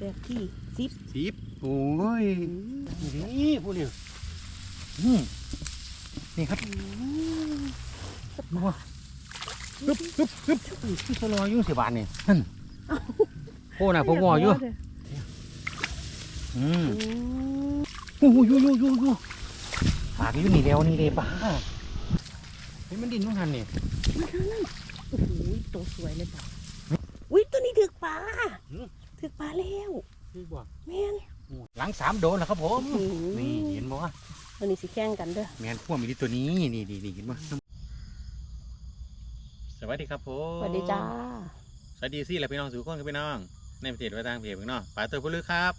แรกที่สิบสิบโอ้ยนี่พูดเร็วอืมนี่ครับนัวฮึบฮึบฮึบที่เขารออยู่สิบาทนี่นั่นโอ้น่ะผมงออยู่อืมอืมโอ้ยอยู่อยู่อยู่อยู่ปากอยู่นี่แล้วนี่เลยป้าเฮ้ยมันดินต้องหันนี่โอ้โหตัวสวยเลยป่ะอุ้ยตัวนี้ถึกปลา ถึกปลาแล้วคือบ่แม่นหลังสามโดนแล้วครับผมอืมนี่เห็นบ่วะวันนี้สิแข่งกันเด้อแมนพ่วงมีที่ตัวนี้นี่นี่นี่เห็นบ่สวัสดีครับผมสวัสดีจ้าสวัสดีสิแหละพี่น้องสู่คนกับพี่น้อง ในประเทศว่าต่างประเทศพี่น้องป่าเตอร์พลึกครับ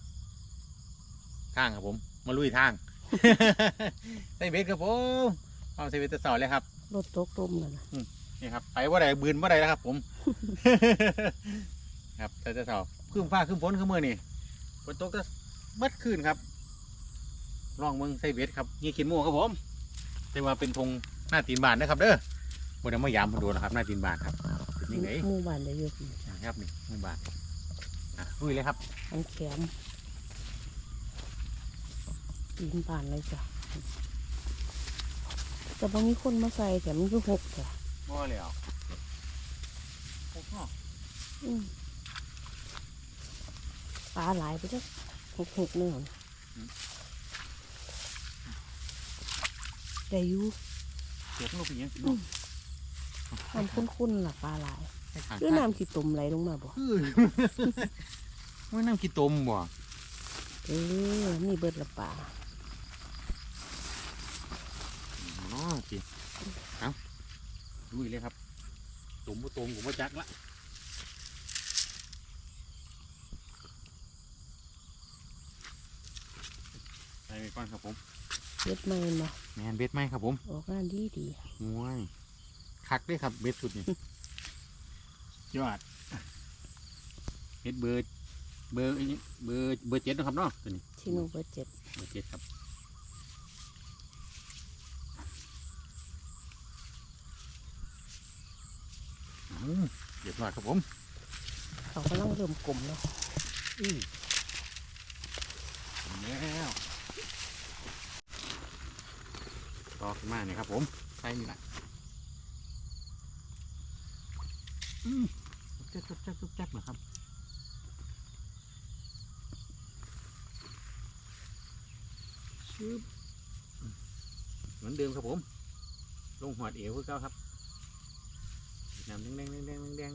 ทางครับผม มาลุยทางใส่เบ็ดครับผมเอาใส่เบ็ดแตะเสาเลยครับรถตกลมนั่นน่ะนี่ครับไปว่าใดบืนว่าใดแล้วครับ ผม ครับแต่จะเสา ขึ้นฟ้าขึ้นฝนขึ้นมือนี่ฝนตกก็มัดขึ้นครับลองเมืองใส่เบ็ดครับนี่ขีดหมูครับผมแต่ว่าเป็นธงหน้าตีนบานนะครับ เด้อบนนั้นมายามมาดูนะครับหน้าตีนบานครับเป็นยังไงหมู่บ้านได้เยอะนะครับนี่หมู่บานอะลุยเลยครับอันแขมตีนบ้านเลยจ้ะแต่บางมีคนมาใส่แต่มันคือหกจ้ะบ่แล้วโอ้โหอืม ปลาหลายไปเด้อหกหกเนี่ยแต่อยู่เสียบลูกเป็นยังอืมน้ำคุ้นๆล่ะปลาหลายให้ขางคือน้ำขี้ตุ่มไหลลงมาบ่คือว่าน้ำขี้ตมบ่เออนี่เบิดละปลาอ๋อสิเอาลุยเลยครับตมบ่ตมผมว่าจักละ ไปก่อนครับผมเบ็ดไม่มาแมนเบ็ดไหมครับผมออกงานดีดีงวยคักด้วยครับเบ็ดสุดนี่ยอดเบ็ดเบอร์เบอร์อันนี้เบอร์เบอร์เจ็ดนะครับเนาะตัวนี้ชิโนเบอร์เจ็ดเบอร์เจ็ดครับอืมเรียบร้อยครับผมเขากำลังเริ่มกลมแล้วอืมแล้ว ต่อขึ้นมาเนี่ยครับ ผมใช่นี่แหละอืมจับจับจับจับจับนะครับชึบเหมือนเดิมครับผม ลงหัวเอวคือเก้าครับน้ำแดงแดงแดงแดงแดง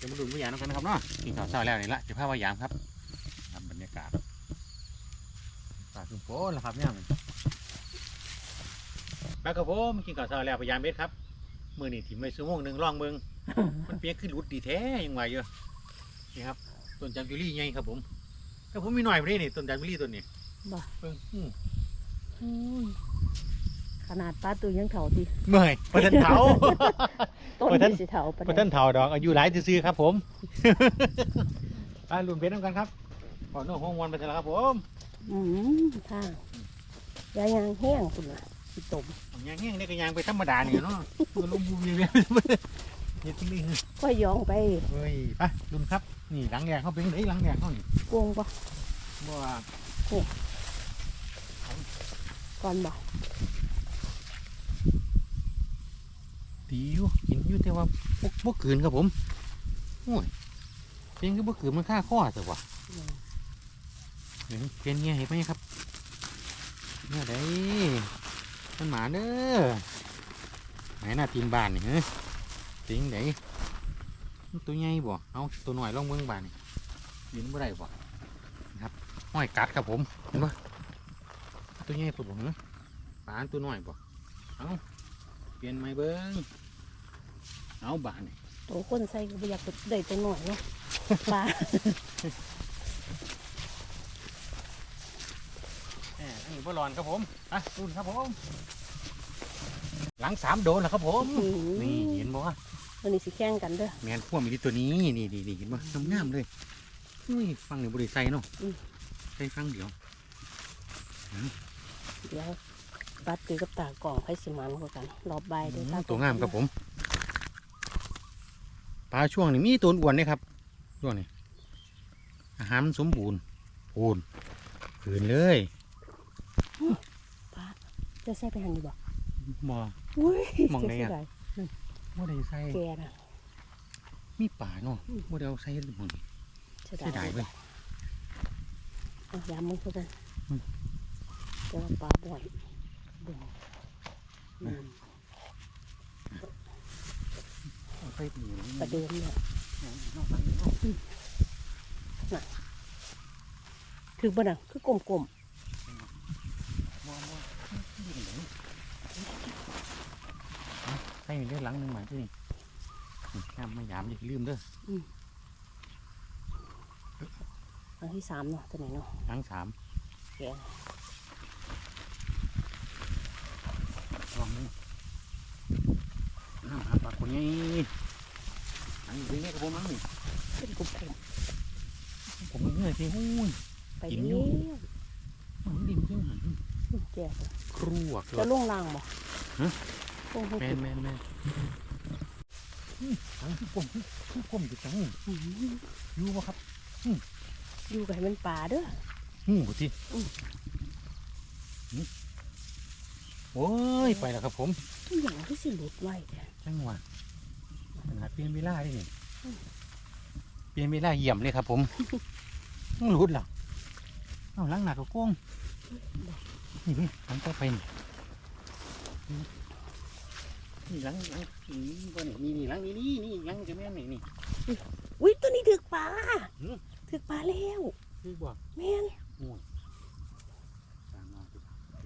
จะมาดูวิญญาณกันนะครับเนาะกินข้าวเช้าแล้วนี่ละจะพาวิญญาณครับครับบรรยากาศ ปากขึ้นโป้แล้วครับเนี่ยไปครับผมกินข้าวเช้าแล้วพยายามเบ็ดครับมือนี่ถิ่มไปชั่วโมงหนึ่งลองเมืองมันเปียกขึ้นรุดดีแท้ยังไงเยอะนี่ครับต้นจามจุลี่ไงครับผมแต่ผมมีหน่อยพอดีนี่ต้นจามจุลี่ต้นนี้บ่เบิ่งอืมขนาดปลาตัวยังเถาตีเมื่อยประทันเถาต้นบ่ทันที่สิเถาปะประทันเถาดอกอายุหลายซื้อครับผมไปลุนเบ็ดน้ำกันครับ ก่อนโน้ห้องวันไปเถอะครับผมอืมทางยายางแห้งคุณล่ะขี้ตุ่มยางแห้งนี่ก็ยางไปธรรมดานี่เนาะมันลงบูมีเวียนเฮ็ดที่นี่ค่อยย่องไปเฮ้ยไปลุนครับนี่หลังแดงเขาเป็นไหนหลังแดงเขานี่กวงปะบ่ว่าก่อนบ่ตีอยู่กินอยู่แต่ว่าบ่บ่ขืนครับผมโอ้ยเป็นคือบ่ขืนมันฆ่าข้อแต่ว่า เห็นเป็นไงเห็นไหมครับเนี่ยได้มันหมาเด้อไหนหน้าตีนบานนี่เฮ้ยตีนไหนตัวใหญ่บ่เอาตัวหน่อยลองเบิ่งบานนี่ยินบ่ได้บ่นะครับห้อยกัดครับผมเห็นปะตัวใหญ่ปุดบ่เหรอปลาตัวหน่อยบ่เอาเปลี่ยนไหมเบิ่งเอาบานนี่ตัวคนใส่ก็อยากได้ตัวหน่อยเนาะปลา แหม อันนี้บ่ร้อนครับผมอะรุ่นครับผม หลังสามโดนแล้วครับผม อืม นี่เห็นบ่ว่าวันนี้สิแข่งกันเด้อ แมนพ่วงมีที่ตัวนี้นี่นี่นี่เห็นบ่งามๆเลยอุ้ยฟังนี่บริใส่เนาะใส่ฟังเดียวเดี๋ยวปัดตีกับตากล่องให้สิมันกว่ากัน รอบใบายเดี๋ยวตากล่อตัวงามครับผมปลาช่วงนี้มีตัวอ้วนเลยครับช่วงนี้อาหารมันสมบูรณ์โอนคืนเลย ป้าจะใส่ไปหันดีบ่บ่อุ้ยมองไหนอะเสียดายบ่ได้ใส่แกน่ะมีป่าเนาะอืมบ่ได้เอาใส่หมดเสียเสียดายเว้ยเอายามมึงเท่ากันอืมเจอปลาบ่อยบ่อยอืมเอาไปดีประเดิมเนี่ยคือบ่น่ะคือกลม ใส่เรื่องหลังหนึ่งมาที่นี่นี่น้ำไม่ยามอย่าลืมเด้อๆอันที่สามเนาะตัวไหนเนาะหลังสามแกลองดูน้ำหาปลาคนใหญ่อันนี้เป็นไงกับผมมั้งนี่เป็นกลมผมเหนื่อยสิหู้ยไปกินเรื่ออยู่ยมันดินจังหัน แกครวกจะลงล่างบ่ฮะลงให้แมกินนแมนแมนทั้งที่กลมที่กลมอยู่จังอืมอยู่บ่ครับอยู่กับให้มันป่าเด้อหูบ่ทีอืมนี่โอ้ยไปแล้วครับผมทุกอย่างที่สิหลุดไว้แท้จังหวะขนาดเปลี่ยนเวลาได้นี่เปลี่ยนเวลาเยี่ยมเลยครับผมต้องรุดเหรอเอาล้างหนักกับโก้ง นี่พี่หลังต่อไปนี่นี่หลังหลังนี่บ่นี่นี่นี่หลังนี่นี่นี่หลังจะแม่นนี่นี่อุ้ยตัวนี้ถึกปลาหือถึกปลาแล้วคือบ่แม่นโอ้ยตามมาสิ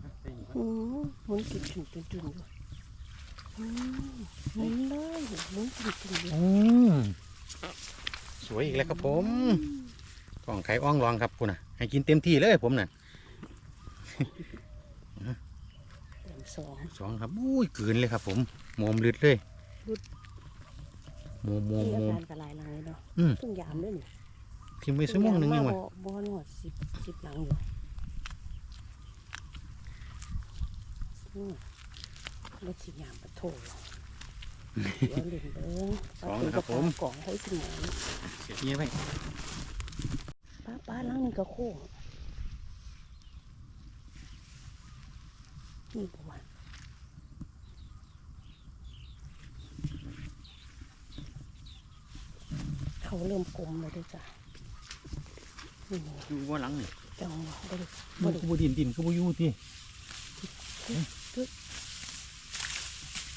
ครับไปนี่ครับอืมหมุนจุดจุดจุดจุดอยู่อืมหมุนเลยหมุนจุดจุดอยู่อืมสวยอีกแล้วครับผมกล่องไข่อ่องรองครับคุณน่ะ ให้กินเต็มที่เลยผมน่ะเต็ม สองสองครับอุ้ยกลืนเลยครับ ผมหมอมลึดเลยลึดโมโมมีโมอาการกระลายหลังเลยเนาะอืมเพิ่งยามด้วยนี่ทิ้งไว้ชั่วโมงหนึงยังวะบ่บ่หนวดสิบสิบหลังอยู่อืมรถสิยามปะโถเดี๋ยวเล่นเบิ้งสองนะครับผมกล่องให้สมองเสียเงี้ยไปป้าป้าหลังนี่ก็โค้ง นี่ประมาณเขาเริ่มกลมแล้วด้วยจ้ะนี่อยู่ว่าหลังนี่จังหวะบริมันก็บ่ดินดินก็บ่อยู่ที่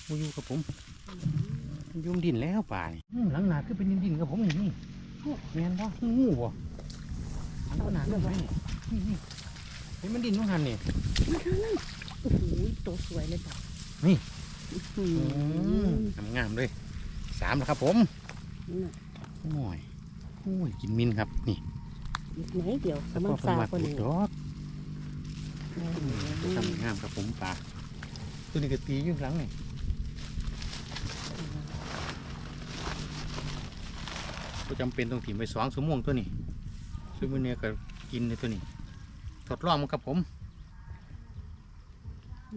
บ่อยู่ครับผมมันอยุ่มนดินแล้วป่านี่อืมหลังหนาคือเป็นดินดินครับผมนี่นี่แม่นบ่งูบ่หลังก็หนาเลยนี่นี่เห็นมันดินต้องหันนี่มันข้างนั้นโอ้โหตัวสวยเลยป่ะนี่อือืมมงามๆเลยสามแล้วครับผมนี่น่ะโอ้ยโอ้ยกินมินครับนี่อีกไหนเดียวแล้วมันก็ซามาคนดูนี้ดอกทำงามครับผมปลาตัวนี้ก็ตีอยู่หลังนี่ก็จำเป็นต้องถิ่มไปสองสมงตัวนี้ซึ่งวันนี้ก็กินในตัวนี้ทดลองมันครับผม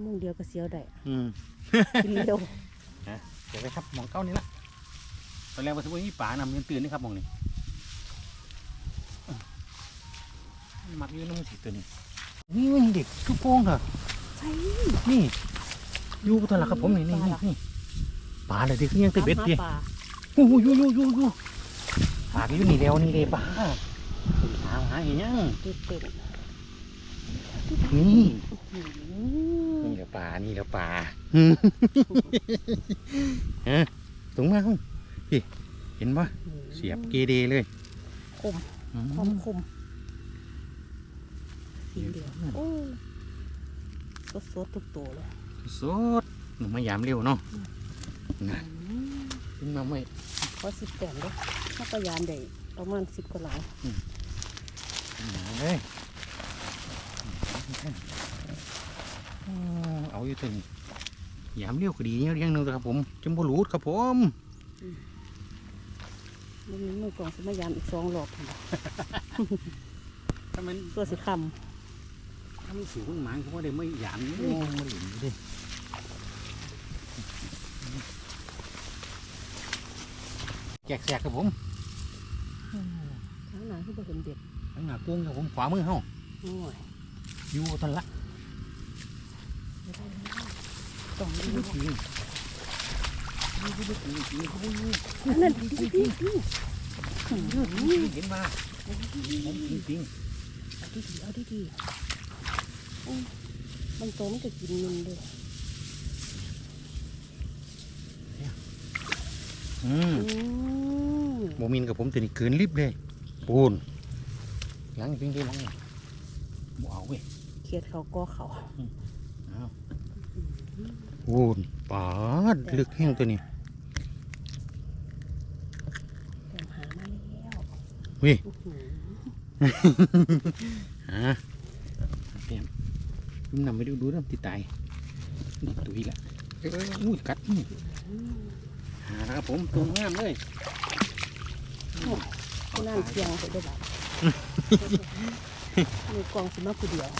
มึงเดียวก็เสียวได้อืมกินเร็วเดี๋ยวไปครับหมองเก้านี่ละตอนแรกว่าทุกวันนี้ป่านำยังตื่นนี่ครับหมองนี่มักอยืนน้ำมันสิตัวนี้นี่มันเด็กคือโป้งเถอะใช่นี่อยู่ตัวละครับผมนี่นี่นี่นี่ปลาเลยดิคือยังติดเบ็ดดิตามหาปลาโอ้โหอยู่อยู่อยู่อยู่ปลาก็อยู่นี่แล้วนี่เลยปลาหาหาเห็นยังติดเป็ด นี่อืมนี่แหละปลานี่แหละปลาฮะสูงมากครับพี่เห็นปะเสียบเกเรเลยคมอืมความคมกินเดียวโอ้สดสดๆทุกตัวเลยสดหนูมายามเร็วเนาะนะอืมขึ้นมาไม่พอสิบแต้มเลยถ้าพยายามได้ประมาณสิบกว่าหลังมาเลยอืม เอาอยู่ถึงยามเร็วก็ดีเนี่ยเรียงหนึงครับผมจมบรูดครับผมมันมีมือกล่องสมัยยามอีกสองหลอกพุ่นน่ะถ้ามันตัวสิคถ้ามันสูงหมางเขาว่าได้ไม่ยามนี่มันหลุมดิกกแสกครับผมทางหนาคือบ่เห็นเด็ดข้างหน้ากุ้งครับผมขวามือเฮาโอ้ย อยู่ทันละไม่ได้แล้วต้องดูจริงดูจริงจริงเขาอยู่นั่นดีดีดีดีเห็นมาผมจริงจริงเอาดีดีเอาดีดีอืมบางตัวมันก็กินมันเลยอืมโมมินกับผมตัวนี้เกินลิบเลยปูนหลังพิงได้หลังนี่บ่เอาเว้ย ขียดเขาก็เขาเอาปูนปาดลึกแห้งตัวนี้แต้มหามาแล้วเว้ยอื้อหือฮะเต็มยิ้มนำไปดูดูน้ำติดตายนี่ตัวอีกละเอ้ยอุ้ยกัดนี่อืมหาแล้วครับผมตรงงามเลยผู้นั่นเพียงไปด้วยแบบมีกองสิมาผู้เดียว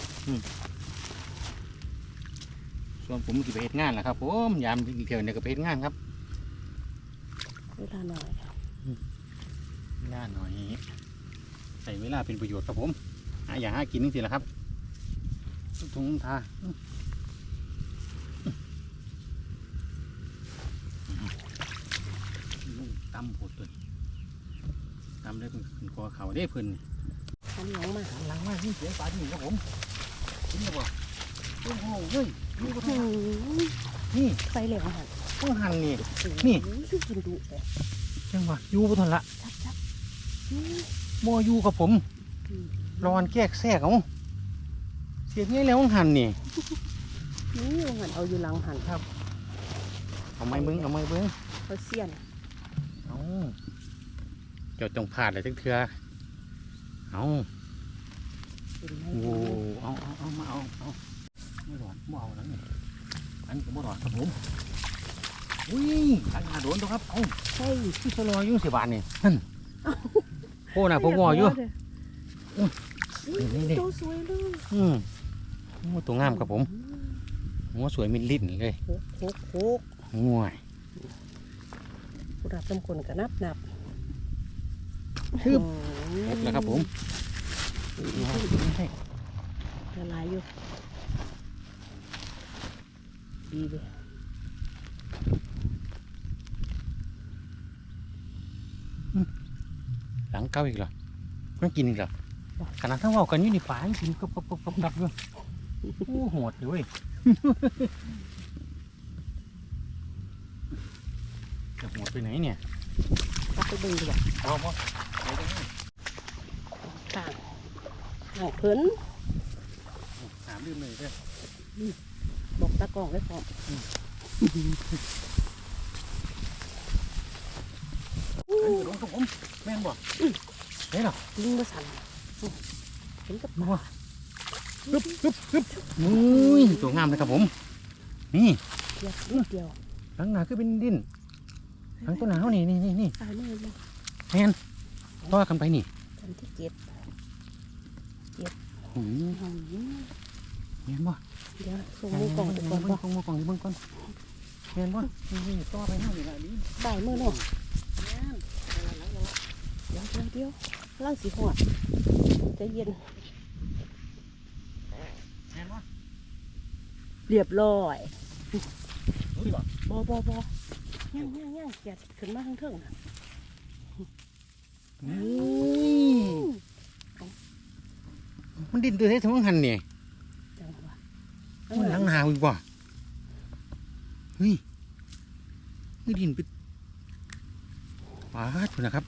ส่วนผมสิไปเฮ็ดงานแหละครับผมยามเที่ยวเนี่ยก็ไปเฮ็ดงานครับเวลาหน่อยงานหน่อยใส่เวลาเป็นประโยชน์ครับผมหาอย่างหากินนี่สิละครับทุ่งทาลุงตำโพดตัวนี้ตำได้เพิ่นขึ้นคอเขาได้เพิ่นทำหลังมาหันหลังมาที่เสียงปลาที่นี่ครับผม กินแล้วบ่โอ้โหเฮ้ยนี่ก็อืมนี่ไปเหลวหันต้องหันนี่ นี่นี่ชื่อกินดุเลยจังหวะอยู่บ่ทันละชับชับอืมบ่อยู่กับผมอืมรอนแก้แทรกเอาเสียงนี้แล้วต้องหันนี่ นี่หันเอาอยู่หลังหันเอาไม้เบิ้งเอาไม้เบิ้งเขาเสียนเอาเจ้าต้องพลาดเลยจังเถื่อเอาเป็นไง โอ้เอาเอาเอามาเอาเอาไม่หลอดไม่เอาแล้วนี่อันนี้ก็ไม่หลอดครับผมอุ้ยอันหาโดนตัวครับเอาใช่ที่สลอยอยู่สิบาทนี่นั่นโอ้น่ะผมงออยู่อุ้ยนี่นี่ตัวสวยเลยอืมตัวงามครับผมหัวสวยมินลิ้นเลยโคกโคกง่วยผู้รับน้ำคนก็นับนับทึบอืบแล้วครับผม ให้ละลายอยู่ดีเลยหลังเก้าอีกเหรอมันกินอีกเหรอขนาดทั้งเว่ากันอยู่ในป่ายังกินกบกบกบกบกบอยู่โอ้โหดเลยเว้ยจะโหดไปไหนเนี่ยเอาไปเบิ่งดีกว่าเอาบ่ไปได้ไหมต่าง ห่างเพิ่นถามลืมเลยเด้อบอกตากล้องได้พร้อมอันนี้ก็ลงครับผมแม่นบ่เฮ้ยเหรอลิงมาสั่นเห็นกับดูบ่ฮึบฮึบฮึบอุ้ยตัวงามเลยครับผม นี่เดียวนิดเดียวหลังหนาคือเป็นดินหลังต้นหนาวนี่นี่นี่นี่ตายมือเลยแม่นต่อกันไปนี่อันที่เจ็ด หืมอืมแม่นบ่เดี๋ยวส่งมือกล่องไปก่อนเบิ่บ่งกล่องมือกล่องนี่เบิ่งก่อนแม่นบ่นี่ต่อไปเฮานี่ล่ะดิตายมือเนาะเดี๋ยวเดี๋ยวเดี๋ยวเล่าสีหอดใจะเย็นแม่นบ่เรียบร้อยรู้ดิบ่บอบอบอย่างย่างย่างแกะขึ้นมาข้างเทิงน่ะนี่ มันดินตัวเท่ทั้งหันนี่จังหวะมันหลังหนาวอีกบ่เฮ้ยนี่ดินไปปาดพุ่นนะครับ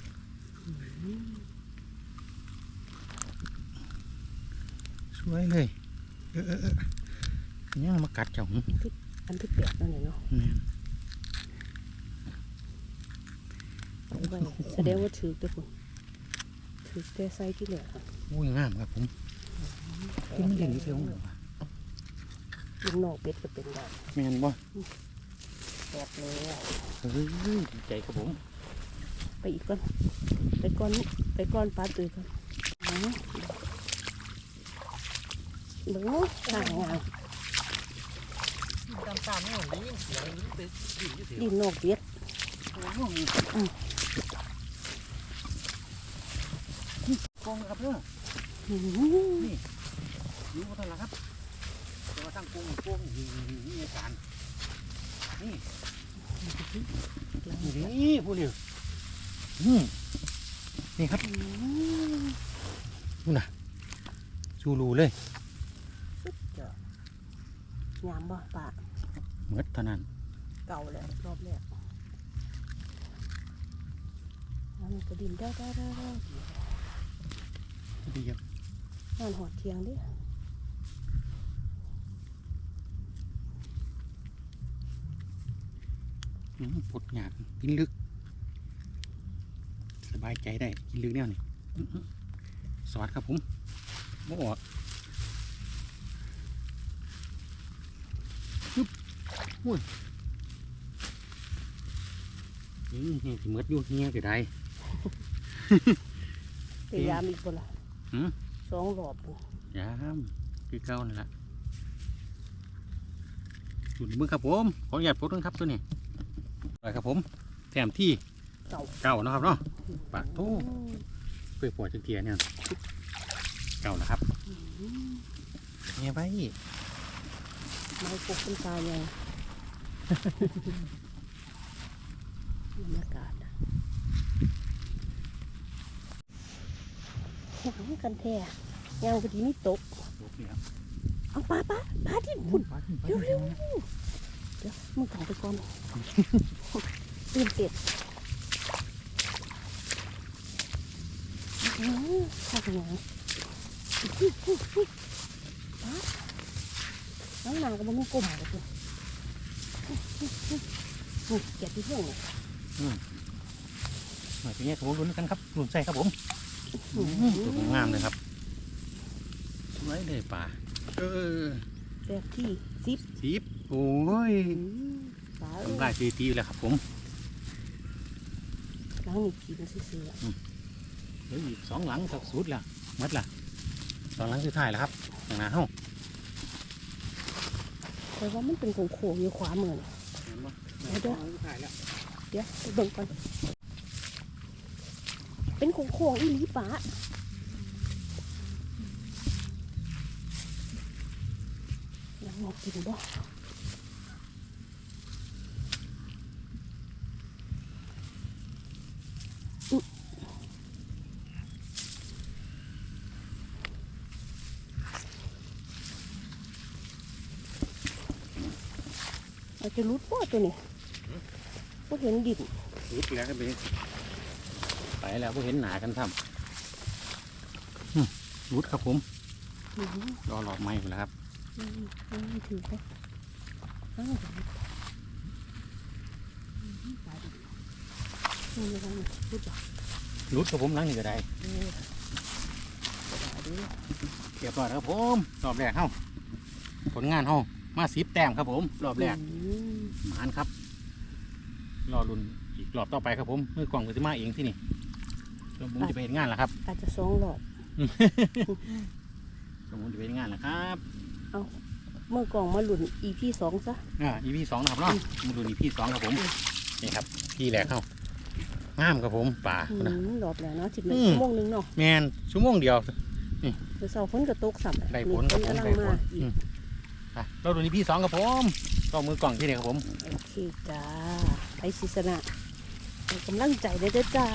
สวยเลย เออเออเออยังมากัดเจ้าหึอันที่แปดนั่นเนาะแม่นเอาไว้แสดงว่าถือตัวคุณถือแต่ไซที่เหลือค่ะอุ้ยงามครับผม ที่มันเด่นอยู่เท่าหัวลูกนอกเป็ดก็เป็นได้แม่นบ่แปดแล้วเฮ้ยดีใจครับผมไปอีกก่อนไปก่อนไปก่อนปลาตื่นก่อนอ๋อเบิ่งต่างงานตามตามนี่มันได้ยินเสียงลิ้นตึกดินอยู่เสียดินนอกเป็ดงกองครับเนาะหืม รู้ว่าเท่าไหร่ครับแต่ว่าทั้งกงกงนี่นี่นี่อาจารย์นี่นี่ผู้นี่อืมนี่ครับหืมนู่นน่ะชูรูเลยสุดยอดงามบ่ปะเหมือดเท่านั้น เก่าแล้วรอบแรกแล้วมันก็ดินได้ได้ได้ได้ดีครับนอนหอดเทียงดิ อืม ปวดหยาดกินลึก สบายใจได้ กินลึกแน่นี่สวัสดครับผมบ่ออกปึ๊บอุ้ยนี่นี่สิเมืดอยู่เงี้ยก็ได้พยายามอีกบ่ล่ะสองรอบบ่ยามคือเก้านั่นแหละดูมือครับผม ขออนุญาตปลดนึงครับตัวนี้ ไปครับผมแถมที่เก่าเก่าเนาะครับเนาะปะโถ่อืมเพื่อปวดจังเทียเนี่ยเก่านะครับอืมเนี่ยไปไม้ปกเป็นตายังบรรยากาศอะหนังกันแท้ยางพอดีนี่ตกดูนี่ครับเอาปลาปลาปลาที่พุ่นปลาขึ้นไปเร็วเร็วเดี๋ยวมึงถ่ายไปก่อน ตื่นเต้นอื้อหือข้าวเหนียวอื้อหือหือปลาน้ำหนักก็มันกลมเลยคุณนี่เก็บที่เพื่อนเลยหน่อยตัวนี้ผมลุ้นกันครับลุ้นใส่ครับผมอื้ออืหืมอตัวงามเลยครับสวยเลยป่าเออแบบที่ซิปสิบโอ้ยอื้อปลาเอ้ทำลายยตีตีแล้วครับผม ล้างนี่กินซื่อๆอะเหลืออีกสองหลังสักสุดละมัดละสองหลังสุดท้ายแล้วครับอย่างหน้าเฮ้าแต่ว่ามันเป็นโค้งๆอยู่ขวามือนี่เห็นปะเอาเด้อสองหลังสุดท้ายแล้วเดี๋ยวไปเบิ่งก่อนเป็นโค้งๆอีหลีปะยังงอกกินบ่ อาจจะรุดบ่ตัวนี้ก็เห็นดินรุดแล้วก็ไปไปแล้วก็เห็นหนากันทำอืมรุดครับผมอือหือรอหลอดไม้อยู่แล้วครับอืมอืมถือไปอ้าวอืมตายดินี่ไม่ได้นะพูดจ้ะรุดครับผมหลังนี้ก็ได้เออตายดิเรียบร้อยแล้วครับผมรอบแรกเฮ้าผลงานเฮ้า มาสิบแต้มครับผม รอบแรกอืมหมานครับ รอรุ่นอีกรอบต่อไปครับผมมือกล่องก็จะมาเองที่นี่แล้วผมจะไปเห็นงานแล้วครับ อาจจะสองหลอดแล้วผมจะไปเห็นงานแล้วครับเมื่อกล่องมาหลุน EP สองซะอ่า EP สองนะครับเนาะมาดู EP สองครับผมอืมนี่ครับพี่แรกเข้างามครับผมป่าอืนะมหลอดแล้วเนาะสิบหนึ่งอืมชั่วโมงหนึงเนาะแมนชั่วโมงเดียวเดี๋ยวเสาร์ฝนก็ตกสับได้ผลครับผมกำลังได้ผมาล อีอืกมอะเราดู EP สองครับผมก็มือกล่องที่นี่ครับผม โอเคจ้าไปศิสนะให้กำลังใจเด้อเด้อจ้า